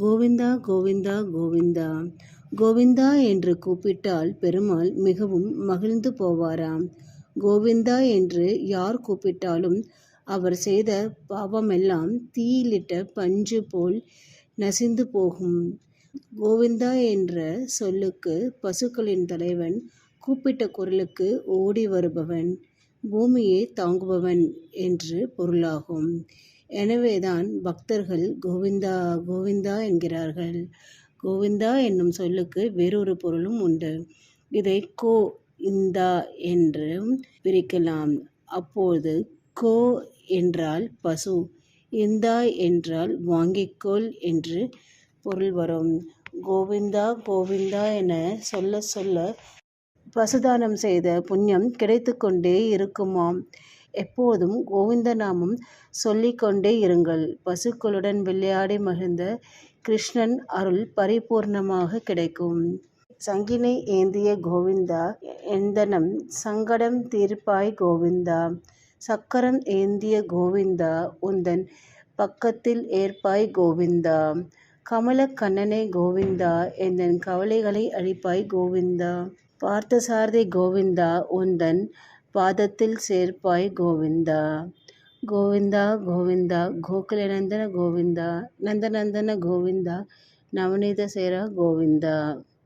கோவிந்தா கோவிந்தா கோவிந்தா. கோவிந்தா என்று கூப்பிட்டால் பெருமாள் மிகவும் மகிழ்ந்து போவாராம். கோவிந்தா என்று யார் கூப்பிட்டாலும் அவர் செய்த பாவமெல்லாம் தீயிலிட்ட பஞ்சு போல் நசிந்து போகும். கோவிந்தா என்ற சொல்லுக்கு பசுக்களின் தலைவன் கூப்பிட்ட குரலுக்கு ஓடி வருபவன் பூமியை தாங்குபவன் என்று பொருளாகும். எனவேதான் பக்தர்கள் கோவிந்தா கோவிந்தா என்கிறார்கள். கோவிந்தா என்னும் சொல்லுக்கு வேறொரு பொருளும் உண்டு. இதை கோ இந்தா என்றும் பிரிக்கலாம். அப்போது கோ என்றால் பசு இந்தா என்றால் வாங்கிக்கொள் என்று பொருள் வரும். கோவிந்தா கோவிந்தா என சொல்ல சொல்ல பசுதானம் செய்த புண்ணியம் கிடைத்து கொண்டே இருக்குமாம். எப்போதும் கோவிந்த நாமம் சொல்லிக்கொண்டே இருங்கள். பசுக்களுடன் விளையாடி மகிழ்ந்த கிருஷ்ணன் அருள் பரிபூர்ணமாக கிடைக்கும். சங்கினை ஏந்திய கோவிந்தா எந்தனம் சங்கடம் தீர்ப்பாய் கோவிந்தா. சக்கரம் ஏந்திய கோவிந்தா உந்தன் பக்கத்தில் ஏற்பாய் கோவிந்தா. கமல கோவிந்தா எந்தன் கவலைகளை அழிப்பாய் கோவிந்தா. பார்த்தசாரதி கோவிந்தா உந்தன் பாதத்தில் சேர்ப்பாய் கோவிந்தா கோவிந்தா கோவிந்தா கோகுலநந்தன கோவிந்தா நந்தநந்தன கோவிந்தா நவநீத சேரா கோவிந்தா